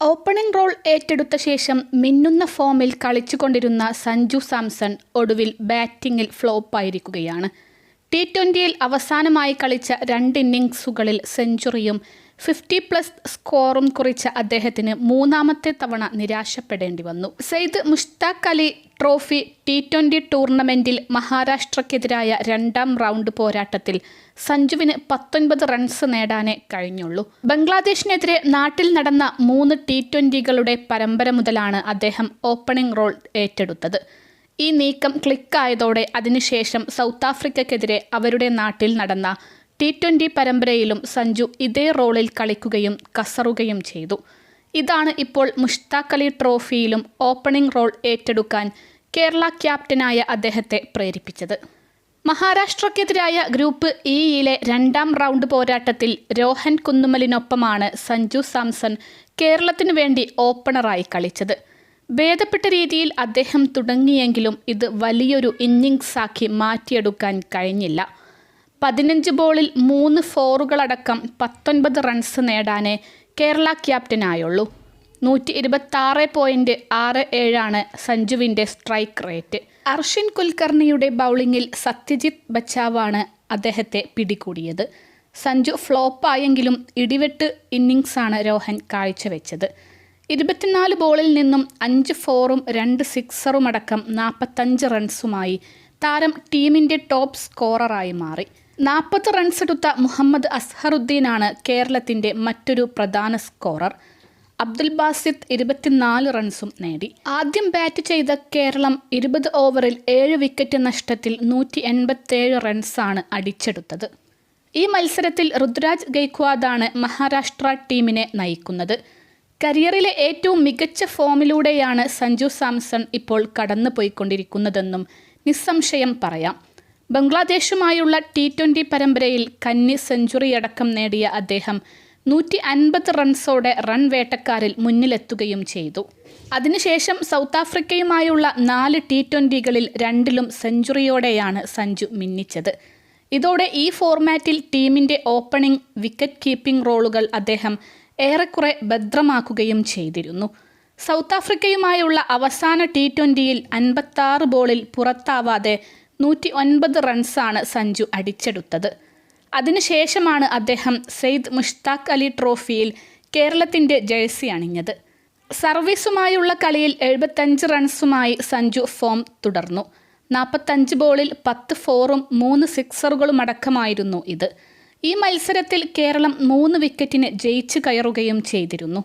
Opening role ഏറ്റെടുത്ത ശേഷം മിന്നുന്ന ഫോമിൽ കളിച്ചുകൊണ്ടിരുന്ന സഞ്ജു സാംസൺ ഒടുവിൽ ബാറ്റിംഗിൽ ഫ്ലോപ്പായിരിക്കുകയാണ് ടി ട്വന്റിയിൽ അവസാനമായി കളിച്ച രണ്ട് ഇന്നിങ്സുകളിൽ സെഞ്ചുറിയും ഫിഫ്റ്റി പ്ലസ് സ്കോറും കുറിച്ച അദ്ദേഹത്തിന് മൂന്നാമത്തെ തവണ നിരാശപ്പെടേണ്ടി വന്നു. Syed Mushtaq Ali trophy T twenty ടൂർണമെന്റിൽ മഹാരാഷ്ട്രക്കെതിരായ രണ്ടാം റൗണ്ട് പോരാട്ടത്തിൽ സഞ്ജുവിന് പത്തൊൻപത് റൺസ് നേടാനേ കഴിഞ്ഞുള്ളൂ. ബംഗ്ലാദേശിനെതിരെ നാട്ടിൽ നടന്ന മൂന്ന് ടി ട്വന്റികളുടെ പരമ്പര മുതലാണ് അദ്ദേഹം ഓപ്പണിംഗ് റോൾ ഏറ്റെടുത്തത്. ഈ നീക്കം ക്ലിക്കായതോടെ അതിനുശേഷം സൗത്ത് ആഫ്രിക്കയ്ക്കെതിരെ അവരുടെ നാട്ടിൽ നടന്ന ടി ട്വന്റി പരമ്പരയിലും സഞ്ജു ഇതേ റോളിൽ കളിക്കുകയും കസറുകയും ചെയ്തു. ഇതാണ് ഇപ്പോൾ മുഷ്താഖ് അലി ട്രോഫിയിലും ഓപ്പണിംഗ് റോൾ ഏറ്റെടുക്കാൻ കേരള ക്യാപ്റ്റനായ അദ്ദേഹത്തെ പ്രേരിപ്പിച്ചത്. മഹാരാഷ്ട്രക്കെതിരായ ഗ്രൂപ്പ് ഇയിലെ രണ്ടാം റൗണ്ട് പോരാട്ടത്തിൽ രോഹൻ കുന്നുമലിനൊപ്പമാണ് സഞ്ജു സാംസൺ കേരളത്തിനു വേണ്ടി ഓപ്പണറായി കളിച്ചത്. ഭേദപ്പെട്ട രീതിയിൽ അദ്ദേഹം തുടങ്ങിയെങ്കിലും ഇത് വലിയൊരു ഇന്നിങ്സാക്കി മാറ്റിയെടുക്കാൻ കഴിഞ്ഞില്ല. പതിനഞ്ച് ബോളിൽ മൂന്ന് ഫോറുകളടക്കം പത്തൊൻപത് റൺസ് നേടാനേ കേരള ക്യാപ്റ്റനായുള്ളൂ. നൂറ്റി ഇരുപത്താറ് പോയിന്റ് ആറ് ഏഴാണ് സഞ്ജുവിന്റെ സ്ട്രൈക്ക് റേറ്റ്. അർഷിൻ കുൽക്കർണിയുടെ ബൗളിങ്ങിൽ സത്യജിത് ബച്ചാവാണ് അദ്ദേഹത്തെ പിടികൂടിയത്. സഞ്ജു ഫ്ലോപ്പായെങ്കിലും ഇടിവെട്ട് ഇന്നിങ്സാണ് രോഹൻ കാഴ്ചവെച്ചത്. ഇരുപത്തിനാല് ബോളിൽ നിന്നും അഞ്ച് ഫോറും രണ്ട് സിക്സറും അടക്കം നാൽപ്പത്തഞ്ച് റൺസുമായി താരം ടീമിന്റെ ടോപ്പ് സ്കോററായി മാറി. നാൽപ്പത് റൺസ് എടുത്ത മുഹമ്മദ് അസ്ഹറുദ്ദീനാണ് കേരളത്തിന്റെ മറ്റൊരു പ്രധാന സ്കോറർ. അബ്ദുൽ ബാസിത്ത് ഇരുപത്തിനാല് റൺസും നേടി. ആദ്യം ബാറ്റ് ചെയ്ത കേരളം ഇരുപത് ഓവറിൽ ഏഴ് വിക്കറ്റ് നഷ്ടത്തിൽ നൂറ്റി എൺപത്തേഴ് റൺസാണ് അടിച്ചെടുത്തത്. ഈ മത്സരത്തിൽ ഋതുരാജ് ഗെയ്ക്വാദാണ് മഹാരാഷ്ട്ര ടീമിനെ നയിക്കുന്നത്. കരിയറിലെ ഏറ്റവും മികച്ച ഫോമിലൂടെയാണ് സഞ്ജു സാംസൺ ഇപ്പോൾ കടന്നു പോയിക്കൊണ്ടിരിക്കുന്നതെന്നും നിസ്സംശയം പറയാം. ബംഗ്ലാദേശുമായുള്ള ടി ട്വന്റി പരമ്പരയിൽ കന്നി സെഞ്ചുറിയടക്കം നേടിയ അദ്ദേഹം നൂറ്റി അൻപത് റൺസോടെ റൺ വേട്ടക്കാരിൽ മുന്നിലെത്തുകയും ചെയ്തു. അതിനുശേഷം സൗത്ത് ആഫ്രിക്കയുമായുള്ള നാല് ടി ട്വന്റികളിൽ രണ്ടിലും സെഞ്ചുറിയോടെയാണ് സഞ്ജു മിന്നിച്ചത്. ഇതോടെ ഈ ഫോർമാറ്റിൽ ടീമിന്റെ ഓപ്പണിംഗ് വിക്കറ്റ് കീപ്പിംഗ് റോളുകൾ അദ്ദേഹം ഏറെക്കുറെ ഭദ്രമാക്കുകയും ചെയ്തിരുന്നു. സൗത്ത് ആഫ്രിക്കയുമായുള്ള അവസാന ടി ട്വന്റിയിൽ അൻപത്താറ് ബോളിൽ പുറത്താവാതെ നൂറ്റി ഒൻപത് റൺസാണ് സഞ്ജു അടിച്ചെടുത്തത്. അതിനുശേഷമാണ് അദ്ദേഹം സെയ്ദ് മുഷ്താഖ് അലി ട്രോഫിയിൽ കേരളത്തിന്റെ ജേഴ്സി അണിഞ്ഞത്. സർവീസുമായുള്ള കളിയിൽ എഴുപത്തഞ്ച് റൺസുമായി സഞ്ജു ഫോം തുടർന്നു. നാൽപ്പത്തഞ്ച് ബോളിൽ പത്ത് ഫോറും മൂന്ന് സിക്സറുകളും അടക്കമായിരുന്നു ഇത്. ഈ മത്സരത്തിൽ കേരളം മൂന്ന് വിക്കറ്റിന് ജയിച്ചു കയറുകയും ചെയ്തിരുന്നു.